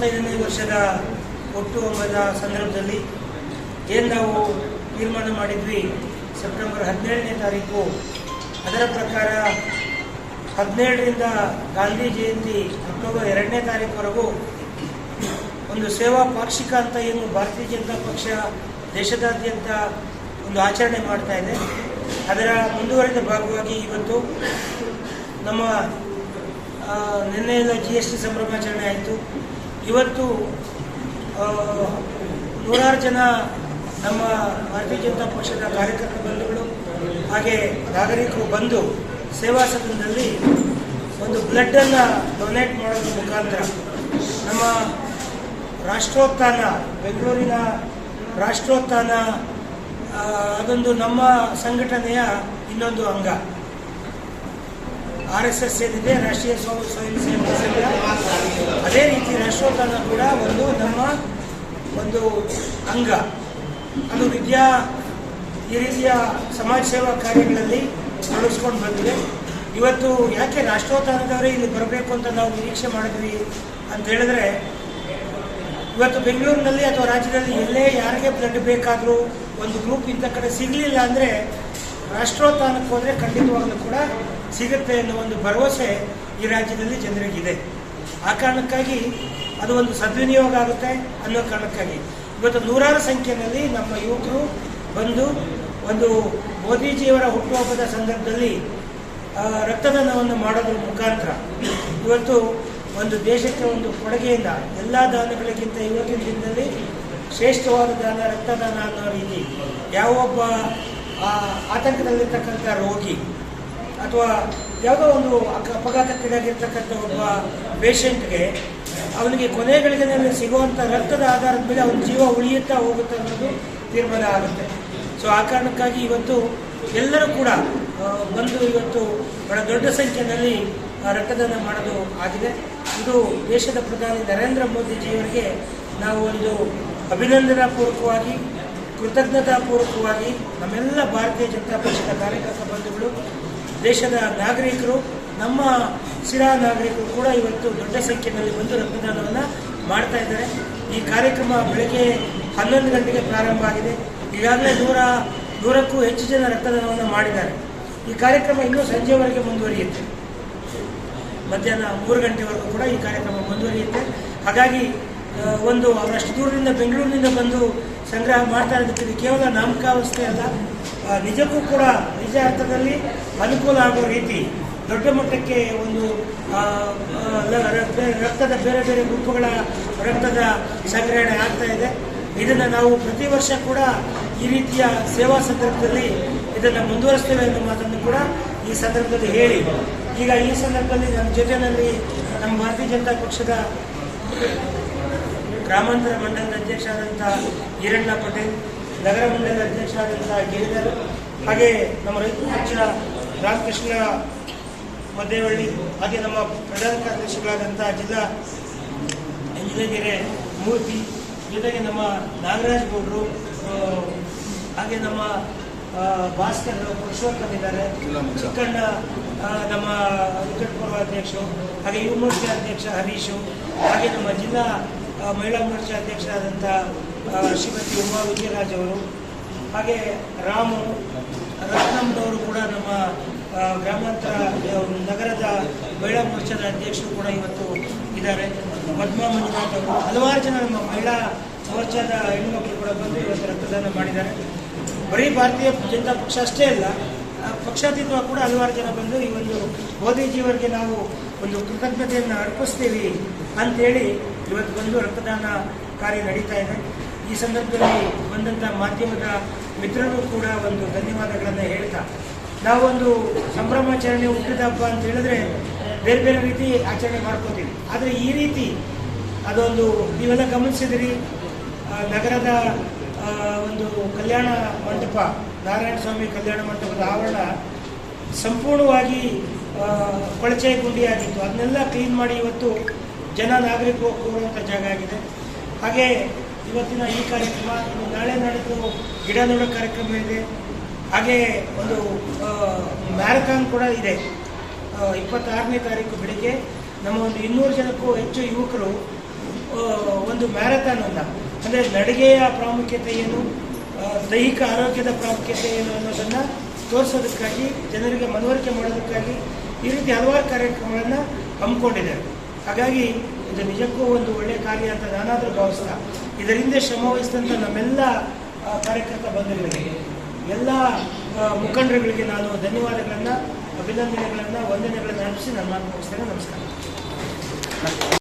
ಎಪ್ಪತ್ತೈದನೇ ವರ್ಷದ ಹುಟ್ಟುಹಬ್ಬದ ಸಂದರ್ಭದಲ್ಲಿ ಏನು ನಾವು ತೀರ್ಮಾನ ಮಾಡಿದ್ವಿ, ಸೆಪ್ಟೆಂಬರ್ ಹದಿನೇಳನೇ ತಾರೀಕು, ಅದರ ಪ್ರಕಾರ ಹದಿನೇಳರಿಂದ ಗಾಂಧಿ ಜಯಂತಿ ಅಕ್ಟೋಬರ್ ಎರಡನೇ ತಾರೀಕುವರೆಗೂ ಒಂದು ಸೇವಾ ಪಾಕ್ಷಿಕ ಅಂತ ಏನು ಭಾರತೀಯ ಜನತಾ ಪಕ್ಷ ದೇಶದಾದ್ಯಂತ ಒಂದು ಆಚರಣೆ ಮಾಡ್ತಾ ಇದೆ. ಅದರ ಮುಂದುವರಿದ ಭಾಗವಾಗಿ ಇವತ್ತು ನಮ್ಮ ನಿನ್ನೆಯಿಂದ ಜಿ ಎಸ್ ಟಿ ಸಂಭ್ರಮಾಚರಣೆ ಆಯಿತು. ಇವತ್ತು ನೂರಾರು ಜನ ನಮ್ಮ ಭಾರತೀಯ ಜನತಾ ಪಕ್ಷದ ಕಾರ್ಯಕರ್ತ ಬಂಧುಗಳು ಹಾಗೆ ನಾಗರಿಕರು ಬಂದು ಸೇವಾ ಸದನದಲ್ಲಿ ಒಂದು ಬ್ಲಡ್ಡನ್ನು ಡೊನೇಟ್ ಮಾಡೋದ್ರ ಮುಖಾಂತರ ನಮ್ಮ ರಾಷ್ಟ್ರೋತ್ಥಾನ, ಬೆಂಗಳೂರಿನ ರಾಷ್ಟ್ರೋತ್ಥಾನ ಅದೊಂದು ನಮ್ಮ ಸಂಘಟನೆಯ ಇನ್ನೊಂದು ಅಂಗ. ಆರ್ ಎಸ್ ಎಸ್ ಏನಿದೆ ರಾಷ್ಟ್ರೀಯ ಸ್ವಾಮಿ ಸ್ವಯಂ ಸೇವಕ ಸಂಘ ಅದೇ ರೀತಿ ರಾಷ್ಟ್ರೋತ್ಥಾನ ಕೂಡ ಒಂದು ನಮ್ಮ ಒಂದು ಅಂಗ. ಅದು ವಿದ್ಯಾ ಈ ರೀತಿಯ ಸಮಾಜ ಸೇವಾ ಕಾರ್ಯಗಳಲ್ಲಿ ತೊಡಗಿಸ್ಕೊಂಡು ಬಂದಿದೆ. ಇವತ್ತು ಯಾಕೆ ರಾಷ್ಟ್ರೋತ್ಥಾನದವರೇ ಇಲ್ಲಿ ಬರಬೇಕು ಅಂತ ನಾವು ನಿರೀಕ್ಷೆ ಮಾಡಿದ್ವಿ ಅಂತ ಹೇಳಿದ್ರೆ, ಇವತ್ತು ಬೆಂಗಳೂರಿನಲ್ಲಿ ಅಥವಾ ರಾಜ್ಯದಲ್ಲಿ ಎಲ್ಲೇ ಯಾರಿಗೆ ಬ್ಲಡ್ ಬೇಕಾದರೂ ಒಂದು ಗ್ರೂಪ್ ಇಂಥ ಕಡೆ ಸಿಗಲಿಲ್ಲ ಅಂದರೆ ರಾಷ್ಟ್ರೋತ್ಥಾನಕ್ಕೆ ಹೋದರೆ ಖಂಡಿತವಾಗಲೂ ಕೂಡ ಸಿಗುತ್ತೆ ಅನ್ನೋ ಒಂದು ಭರವಸೆ ಈ ರಾಜ್ಯದಲ್ಲಿ ಜನರಿಗಿದೆ. ಆ ಕಾರಣಕ್ಕಾಗಿ ಅದು ಒಂದು ಸದ್ವಿನಿಯೋಗ ಆಗುತ್ತೆ ಅನ್ನೋ ಕಾರಣಕ್ಕಾಗಿ. ಇವತ್ತು ನೂರಾರು ಸಂಖ್ಯೆಯಲ್ಲಿ ನಮ್ಮ ಯುವಕರು ಬಂದು ಒಂದು ಮೋದಿಜಿಯವರ ಹುಟ್ಟುಹಬ್ಬದ ಸಂದರ್ಭದಲ್ಲಿ ರಕ್ತದಾನವನ್ನು ಮಾಡೋದ್ರ ಮುಖಾಂತರ ಇವತ್ತು ಒಂದು ದೇಶಕ್ಕೆ ಒಂದು ಕೊಡುಗೆಯಿಂದ ಎಲ್ಲ ದಾನಗಳಿಗಿಂತ ಇವತ್ತಿನ ದಿನದಲ್ಲಿ ಶ್ರೇಷ್ಠವಾದ ದಾನ, ರಕ್ತದಾನ ಅನ್ನೋ ರೀತಿ ಯಾವೊಬ್ಬ ಆ, ಆತಂಕದಲ್ಲಿರ್ತಕ್ಕಂಥ ರೋಗಿ ಅಥವಾ ಯಾವುದೋ ಒಂದು ಅಪಘಾತಕ್ಕೀಡಾಗಿರ್ತಕ್ಕಂಥ ಒಬ್ಬ ಪೇಷಂಟ್ಗೆ ಅವನಿಗೆ ಕೊನೆಗಳಿಗೆ ಸಿಗುವಂಥ ರಕ್ತದ ಆಧಾರದ ಮೇಲೆ ಅವನ ಜೀವ ಉಳಿಯುತ್ತಾ ಹೋಗುತ್ತೆ ಅನ್ನೋದು ತೀರ್ಮಾನ ಆಗುತ್ತೆ. ಸೊ ಆ ಕಾರಣಕ್ಕಾಗಿ ಇವತ್ತು ಎಲ್ಲರೂ ಕೂಡ ಬಂದು ಇವತ್ತು ಬಹಳ ದೊಡ್ಡ ಸಂಖ್ಯೆಯಲ್ಲಿ ರಕ್ತದಾನ ಮಾಡೋದು ಆಗಿದೆ. ಇದು ದೇಶದ ಪ್ರಧಾನಿ ನರೇಂದ್ರ ಮೋದಿಜಿಯವರಿಗೆ ನಾವು ಒಂದು ಅಭಿನಂದನಾ ಪೂರ್ವಕವಾಗಿ ಕೃತಜ್ಞತಾಪೂರ್ವಕವಾಗಿ ನಮ್ಮೆಲ್ಲ ಭಾರತೀಯ ಜನತಾ ಪಕ್ಷದ ಕಾರ್ಯಕರ್ತ ಬಂಧುಗಳು, ದೇಶದ ನಾಗರಿಕರು, ನಮ್ಮ ಶಿರಾ ನಾಗರಿಕರು ಕೂಡ ಇವತ್ತು ದೊಡ್ಡ ಸಂಖ್ಯೆಯಲ್ಲಿ ಬಂದು ರಕ್ತದಾನವನ್ನು ಮಾಡ್ತಾ ಇದ್ದಾರೆ. ಈ ಕಾರ್ಯಕ್ರಮ ಬೆಳಗ್ಗೆ ಹನ್ನೊಂದು ಗಂಟೆಗೆ ಪ್ರಾರಂಭ ಆಗಿದೆ. ಈಗಾಗಲೇ ನೂರ, ನೂರಕ್ಕೂ ಹೆಚ್ಚು ಜನ ರಕ್ತದಾನವನ್ನು ಮಾಡಿದ್ದಾರೆ. ಈ ಕಾರ್ಯಕ್ರಮ ಇನ್ನೂ ಸಂಜೆವರೆಗೆ ಮುಂದುವರಿಯುತ್ತೆ. ಮಧ್ಯಾಹ್ನ ಮೂರು ಗಂಟೆವರೆಗೂ ಕೂಡ ಈ ಕಾರ್ಯಕ್ರಮ ಮುಂದುವರಿಯುತ್ತೆ. ಹಾಗಾಗಿ ಒಂದು ಅವರಷ್ಟು ದೂರದಿಂದ ಬೆಂಗಳೂರಿನಿಂದ ಬಂದು ಸಂಗ್ರಹ ಮಾಡ್ತಾ ಇದು ಕೇವಲ ನಾಮಕಾವಸ್ಥೆ ಅಲ್ಲ. ನಿಜಕ್ಕೂ ಕೂಡ ನಿಜ ಅರ್ಥದಲ್ಲಿ ಅನುಕೂಲ ಆಗೋ ರೀತಿ ದೊಡ್ಡ ಮಟ್ಟಕ್ಕೆ ಒಂದು ರಕ್ತದ ಬೇರೆ ಬೇರೆ ಗುಂಪುಗಳ ರಕ್ತದ ಸಂಗ್ರಹಣೆ ಆಗ್ತಾ ಇದೆ. ಇದನ್ನು ನಾವು ಪ್ರತಿ ವರ್ಷ ಕೂಡ ಈ ರೀತಿಯ ಸೇವಾ ಸಂದರ್ಭದಲ್ಲಿ ಇದನ್ನು ಮುಂದುವರಿಸ್ತೇವೆ ಅನ್ನೋ ಮಾತನ್ನು ಕೂಡ ಈ ಸಂದರ್ಭದಲ್ಲಿ ಹೇಳಿ. ಈಗ ಈ ಸಂದರ್ಭದಲ್ಲಿ ನಮ್ಮ ಜೊತೆಯಲ್ಲಿ ನಮ್ಮ ಭಾರತೀಯ ಜನತಾ ಪಕ್ಷದ ಗ್ರಾಮಾಂತರ ಮಂಡಲದ ಅಧ್ಯಕ್ಷರಾದಂಥ ಈರಣ್ಣ ಪಟೇಲ್ ನಗರ ಮಂಡಲದ ಅಧ್ಯಕ್ಷರಾದಂಥ ಗಿರಿಧರ್ ಹಾಗೆ ನಮ್ಮ ರೈತ ಪಕ್ಷ ರಾಮಕೃಷ್ಣ ಮದ್ದೇವಳ್ಳಿ ಹಾಗೆ ನಮ್ಮ ಪ್ರಧಾನ ಕಾರ್ಯದರ್ಶಿಗಳಾದಂಥ ಜಿಲ್ಲಾ ಇಂಜಿನಿಯರ್ಗೆರೆ ಮೂರ್ತಿ ಜೊತೆಗೆ ನಮ್ಮ ನಾಗರಾಜ್ ಗೌಡರು ಹಾಗೆ ನಮ್ಮ ಭಾಸ್ಕರ್ ಪುರುಷೋತ್ತಮ್ ಇದ್ದಾರೆ. ಚಿಕ್ಕಣ್ಣ ನಮ್ಮ ನಿಕಟಪೂರ್ವ ಅಧ್ಯಕ್ಷರು ಹಾಗೆ ಯುವ ಮೋರ್ಚಾ ಅಧ್ಯಕ್ಷ ಹರೀಶು ಹಾಗೆ ನಮ್ಮ ಜಿಲ್ಲಾ ಮಹಿಳಾ ಮೋರ್ಚಾ ಅಧ್ಯಕ್ಷರಾದಂಥ ಶ್ರೀಮತಿ ಉಮಾ ವಿಜಯರಾಜ್ ಅವರು, ಹಾಗೆ ರಾಮು ರತ್ನಮ್ಮನವರು ಕೂಡ ನಮ್ಮ ಗ್ರಾಮಾಂತರ ನಗರದ ಮಹಿಳಾ ಮೋರ್ಚಾದ ಅಧ್ಯಕ್ಷರು ಕೂಡ ಇವತ್ತು ಇದ್ದಾರೆ. ಪದ್ಮಾ ಮಂಜುನಾಥ್ ಅವರು, ಹಲವಾರು ಜನ ನಮ್ಮ ಮಹಿಳಾ ಮೋರ್ಚಾದ ಹೆಣ್ಮಕ್ಳು ಕೂಡ ಬಂದು ಇವತ್ತು ರಕ್ತದಾನ ಮಾಡಿದ್ದಾರೆ. ಬರೀ ಭಾರತೀಯ ಜನತಾ ಪಕ್ಷ ಅಷ್ಟೇ ಅಲ್ಲ ಪಕ್ಷಾತೀತವಾಗಿ ಕೂಡ ಹಲವಾರು ಜನ ಬಂದು ಈ ಒಂದು ಮೋದಿಜಿಯವರಿಗೆ ನಾವು ಒಂದು ಕೃತಜ್ಞತೆಯನ್ನು ಅರ್ಪಿಸ್ತೀವಿ ಅಂತೇಳಿ ಇವತ್ತು ಬಂದು ರಕ್ತದಾನ ಕಾರ್ಯ ನಡೀತಾ ಇದೆ. ಈ ಸಂದರ್ಭದಲ್ಲಿ ಬಂದಂಥ ಮಾಧ್ಯಮದ ಮಿತ್ರರು ಕೂಡ ಒಂದು ಧನ್ಯವಾದಗಳನ್ನು ಹೇಳ್ತಾ ನಾವೊಂದು ಸಂಭ್ರಮಾಚರಣೆ ಹುಟ್ಟಿದ ಹಬ್ಬ ಅಂತ ಹೇಳಿದ್ರೆ ಬೇರೆ ಬೇರೆ ರೀತಿ ಆಚರಣೆ ಮಾಡ್ಕೋತೀವಿ. ಆದರೆ ಈ ರೀತಿ ಅದೊಂದು ನೀವೆಲ್ಲ ಗಮನಿಸಿದಿರಿ ನಗರದ ಒಂದು ಕಲ್ಯಾಣ ಮಂಟಪ ನಾರಾಯಣ ಸ್ವಾಮಿ ಕಲ್ಯಾಣ ಮಂಟಪದ ಆವರಣ ಸಂಪೂರ್ಣವಾಗಿ ಕೊಳಚೆ ಗುಂಡಿಯಾಗಿತ್ತು ಅದನ್ನೆಲ್ಲ ಕ್ಲೀನ್ ಮಾಡಿ ಇವತ್ತು ಜನ ನಾಗರಿಕರು ಕೂರುವಂಥ ಜಾಗ ಆಗಿದೆ. ಹಾಗೆ ಇವತ್ತಿನ ಈ ಕಾರ್ಯಕ್ರಮ ನಾಳೆ ನಡೆದು ಗಿಡ ನೋಡೋ ಕಾರ್ಯಕ್ರಮ ಇದೆ. ಹಾಗೆ ಒಂದು ಮ್ಯಾರಥಾನ್ ಕೂಡ ಇದೆ. ಇಪ್ಪತ್ತಾರನೇ ತಾರೀಕು ಬೆಳಿಗ್ಗೆ ನಮ್ಮ ಒಂದು ಇನ್ನೂರು ಜನಕ್ಕೂ ಹೆಚ್ಚು ಯುವಕರು ಒಂದು ಒಂದು ಮ್ಯಾರಥಾನನ್ನು ಅಂದರೆ ನಡಿಗೆಯ ಪ್ರಾಮುಖ್ಯತೆ ಏನು ದೈಹಿಕ ಆರೋಗ್ಯದ ಪ್ರಾಮುಖ್ಯತೆ ಏನು ಅನ್ನೋದನ್ನು ತೋರಿಸೋದಕ್ಕಾಗಿ, ಜನರಿಗೆ ಮನವರಿಕೆ ಮಾಡೋದಕ್ಕಾಗಿ ಈ ರೀತಿ ಹಲವಾರು ಕಾರ್ಯಕ್ರಮಗಳನ್ನು ಹಮ್ಮಿಕೊಂಡಿದ್ದಾರೆ ಹಾಗಾಗಿ ಇದು ನಿಜಕ್ಕೂ ಒಂದು ಒಳ್ಳೆಯ ಕಾರ್ಯ ಅಂತ ನಾನಾದರೂ ಭಾವಿಸ್ತಾ, ಇದರಿಂದ ಶ್ರಮ ವಹಿಸಿದಂಥ ನಮ್ಮೆಲ್ಲ ಕಾರ್ಯಕರ್ತ ಬಂಧುಗಳಿಗೆ, ಎಲ್ಲ ಮುಖಂಡರುಗಳಿಗೆ ನಾನು ಧನ್ಯವಾದಗಳನ್ನು, ಅಭಿನಂದನೆಗಳನ್ನು, ವಂದನೆಗಳನ್ನು ಅರ್ಪಿಸಿ ನನ್ನ ಮಾತು ನಮಸ್ಕಾರ.